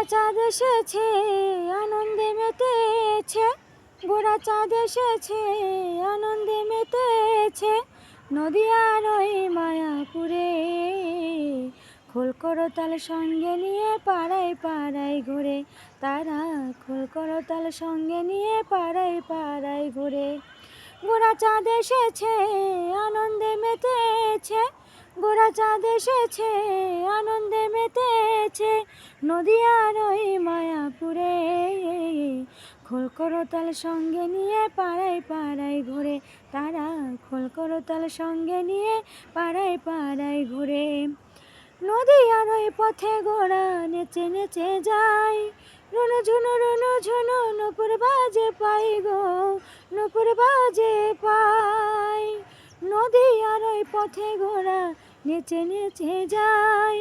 গোড়া চাঁদ এসেছে, আনন্দে মেতেছে। গোড়া চাঁদ এসেছে, আনন্দে মেতেছে। নদিয়ার ওই মায়াপুরে খোল করতাল সঙ্গে নিয়ে পাড়ায় পাড়ায় ঘুরে। তারা খোল করতাল সঙ্গে নিয়ে পাড়ায় পাড়ায় ঘুরে। গোড়া চাঁদ এসেছে, আনন্দে মেতেছে। গোড়া চাঁদ এসেছে, আনন্দে মেতেছে। নদিয়ার ওই মায়াপুরে। খোল করতাল সঙ্গে নিয়ে পাড়ায় পাড়ায় ঘুরে তারা। খোল করতাল সঙ্গে নিয়ে পাড়ায় পাড়ায় ঘুরে। নদিয়ার ওই পথে গোড়া নেচে নেচে যায়। রুনু ঝুনু রুনু ঝুনু নুপুর বাজে পাই গো, নুপুর বাজে পাই। নদিয়ার ওই পথে গোড়া নেচে নেচে যায়।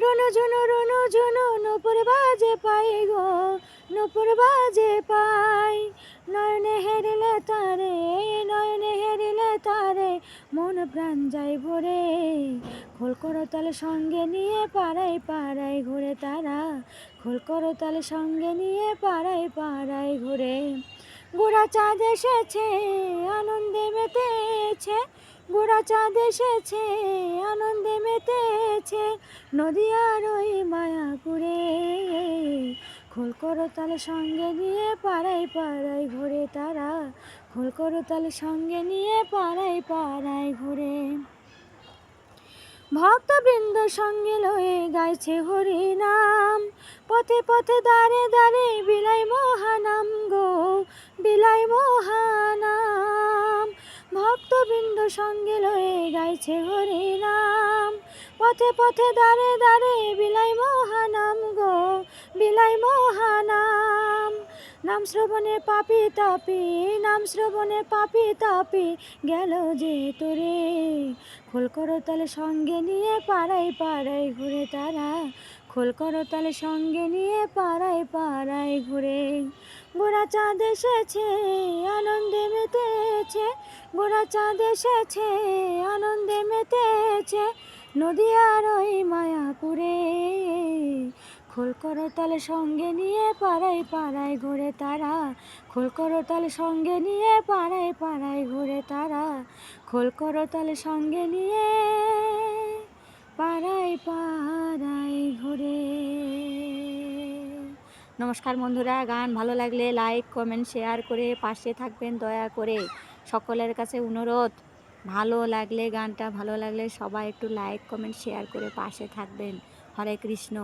রুনু ঝুনু রুনু ঝুনু, নুপুর বাজে পাই গো, নুপুর বাজে পাই। নয়নে হেরিলে তারে, নয়নে হেরিলে তারে, মন প্রাণ যায় ভরে। খোল করতাল সঙ্গে নিয়ে পাড়ায় পাড়ায় ঘুরে তারা, খোল করতাল সঙ্গে নিয়ে পাড়ায় পাড়ায় ঘুরে। গোড়া চাঁদ এসেছে, আনন্দে মেতেছে গোড়া চাঁদ এসেছে, আনন্দে মেতেছে নদিয়ার ওই মায়াপুরে খোল করতাল সঙ্গে নিয়ে পাড়ায় পাড়ায় ঘুরে তারা। খোল করতাল সঙ্গে নিয়ে পাড়ায় পাড়ায় ঘুরে। ভক্তবৃন্দ সঙ্গে লয়ে গাইছে হরি নাম পথে পথে দাঁড়ে দাঁড়ে বিলাই ভক্তবৃন্দ সঙ্গে লয়ে গাইছে হরি নাম পথে পথে দাঁড়ে দাঁড়ে বিলাই মহানাম গো, বিলাই মহানাম। নাম শ্রবণে পাপি তাপি, নাম শ্রবণে পাপি তাপি, গেল যে তোরে। খোল করতাল সঙ্গে নিয়ে পাড়ায় পাড়ায় ঘুরে তারা খোল করতাল সঙ্গে নিয়ে পাড়ায় পাড়ায় ঘুরে। গোড়া চাঁদ এসেছে, আনন্দে মেতেছে। গোড়া চাঁদ এসেছে, আনন্দে মেতেছে। নদী আর ওই মায়াপুরে। খোল করতাল সঙ্গে নিয়ে পাড়ায় পাড়ায় ঘুরে তারা। খোল করতাল সঙ্গে নিয়ে পাড়ায় পাড়ায় ঘুরে তারা। খোল করতাল সঙ্গে নিয়ে পাড়ায় পাড়ায় ঘুরে। নমস্কার বন্ধুরা, গান ভালো লাগলে লাইক কমেন্ট শেয়ার করে পাশে থাকবেন দয়া করে। সকলের কাছে অনুরোধ, ভালো লাগলে, গানটা ভালো লাগলে সবাই একটু লাইক কমেন্ট শেয়ার করে পাশে থাকবেন। হরে কৃষ্ণ।